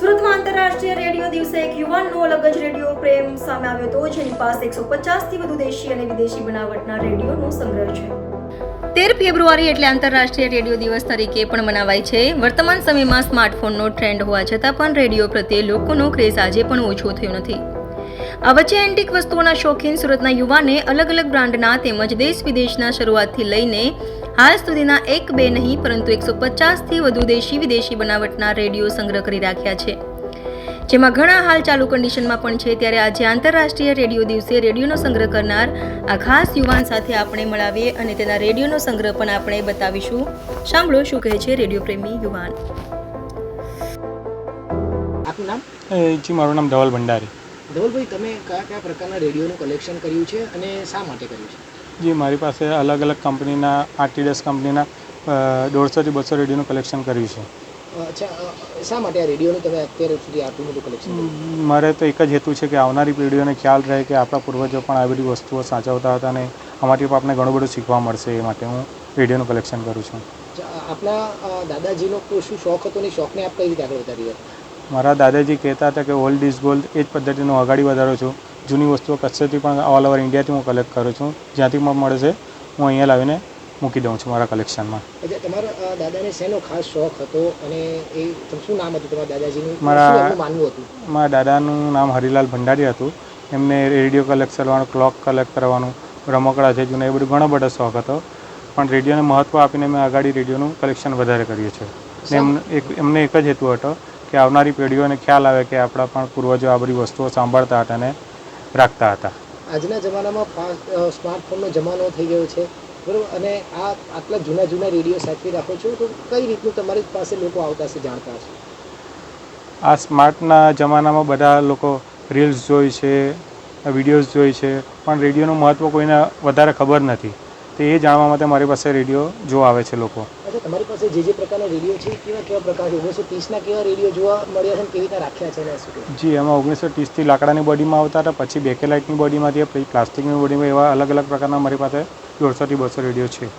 સુરતમાં આંતરરાષ્ટ્રીય રેડિયો દિવસે એક યુવાનનો અલગ જ રેડિયો પ્રેમ સામે આવ્યો હતો, જેની પાસે એકસો પચાસથી વધુ દેશી અને વિદેશી બનાવટના રેડિયોનો સંગ્રહ છે. તેર ફેબ્રુઆરી એટલે આંતરરાષ્ટ્રીય રેડિયો દિવસ તરીકે પણ મનાવાય છે. વર્તમાન સમયમાં સ્માર્ટફોનનો ટ્રેન્ડ હોવા છતાં પણ રેડિયો પ્રત્યે લોકોનો ક્રેઝ આજે પણ ઓછો થયો નથી. આ વચ્ચે એન્ટિક વસ્તુઓના શોખીન સુરતના યુવાને અલગ અલગ બ્રાન્ડના તેમજ દેશ વિદેશના શરૂઆતથી લઈને હાલ સુધીના એક બે નહીં પરંતુ એકસો પચાસથી વધુ દેશી વિદેશી બનાવટના રેડિયો સંગ્રહ કરી રાખ્યા છે. જેમાં ઘણા હાલ ચાલુ કન્ડિશનમાં પણ છે ત્યારે આજે આંતરરાષ્ટ્રીય રેડિયો દિવસે રેડિયોનો સંગ્રહ કરનાર આ ખાસ યુવાન સાથે આપણે મળાવીએ અને તેના રેડિયોનો સંગ્રહ પણ આપણે બતાવીશું. સાંભળો શું કહે છે રેડિયો પ્રેમી યુવાન. આપનું નામ? જી મારું નામ ધવલ ભંડારી. ધવલભાઈ તમે કયા કયા પ્રકારના રેડિયોનું કલેક્શન કર્યું છે અને શા માટે કર્યું છે? જી મારી પાસે અલગ અલગ કંપનીના આરટીડેસ કંપનીના દોઢસોથી બસો રેડિયોનું કલેક્શન કર્યું છે. અચ્છા શા માટે આ રેડિયોનું તમે અત્યારે સુધી આટલું બધું કલેક્શન મારે તો એક જ હેતુ છે કે આવનારી પેઢીઓને ખ્યાલ રહે કે આપણા પૂર્વજો પણ આ બધી વસ્તુઓ સાચવતા હતા અને અમારી પણ આપણે ઘણું બધું શીખવા મળશે એ માટે હું રેડિયોનું કલેક્શન કરું છું. આપના દાદાજીનો શું શોખ હતો ને શોખને આપ કઈ રીતે આગળ વધારી મારા દાદાજી કહેતા હતા કે ઓલ્ડ ઇઝ ગોલ્ડ એ જ પદ્ધતિનું આગળ વધારો છું. જૂની વસ્તુઓ કચ્છેથી પણ ઓલ ઓવર ઇન્ડિયાથી હું કલેક્ટ કરું છું. જ્યાંથી પણ મળે છે હું અહીંયા લાવીને મૂકી દઉં છું મારા કલેક્શનમાં અચ્છા તમારા દાદાને શેનો ખાસ શોખ હતો અને એ શું નામ હતું તમારા દાદાજીનું? મારા- માનવું હતું? મારા દાદાનું નામ હરિલાલ ભંડારી હતું. એમને રેડિયો કલેક્ટ કરવાનું ક્લોક કલેક્ટ કરવાનું રમકડા છે જૂના એ બધું ઘણો બધો શોખ હતો. પણ રેડિયોને મહત્ત્વ આપીને મેં આગાડી રેડિયોનું કલેક્શન વધારે કર્યું છે એમને એક એમને એક જ હેતુ હતો કે આવનારી પેઢીઓને ખ્યાલ આવે કે આપણા પણ પૂર્વજો આ બધી વસ્તુઓ સાંભળતા હતા અને રાખતા હતા. આજના જમાનામાં સ્માર્ટફોનનો જમાનો થઈ ગયો છે. બરાબર? અને આ આટલા જૂના જૂના રેડિયો સાચવી રાખો છો તો કઈ રીતનું તમારી પાસે લોકો આવતા હશે જાણતા હશે? આ સ્માર્ટના જમાનામાં બધા લોકો રીલ્સ જોઈ છે વિડીયોઝ જોઈ છે પણ રેડિયોનું મહત્ત્વ કોઈને વધારે ખબર નથી. તો એ જાણવા માટે મારી પાસે રેડિયો જોવા આવે છે લોકો. અચ્છા તમારી પાસે જે જે પ્રકારના રેડિયો છે, કેવા કેવા પ્રકાર ઓગણીસો ત્રીસના કેવા રેડિયો જોવા મળ્યા છે કેવી રીતે રાખ્યા છે એને જી, એમાં ઓગણીસો ત્રીસથી લાકડાની બોડીમાં આવતા હતા, પછી બેકેલાઇટની બોડીમાંથી પછી પ્લાસ્ટિકની બોડીમાં એવા અલગ અલગ પ્રકારના મારી પાસે દોઢસોથી બસો રેડિયો છે.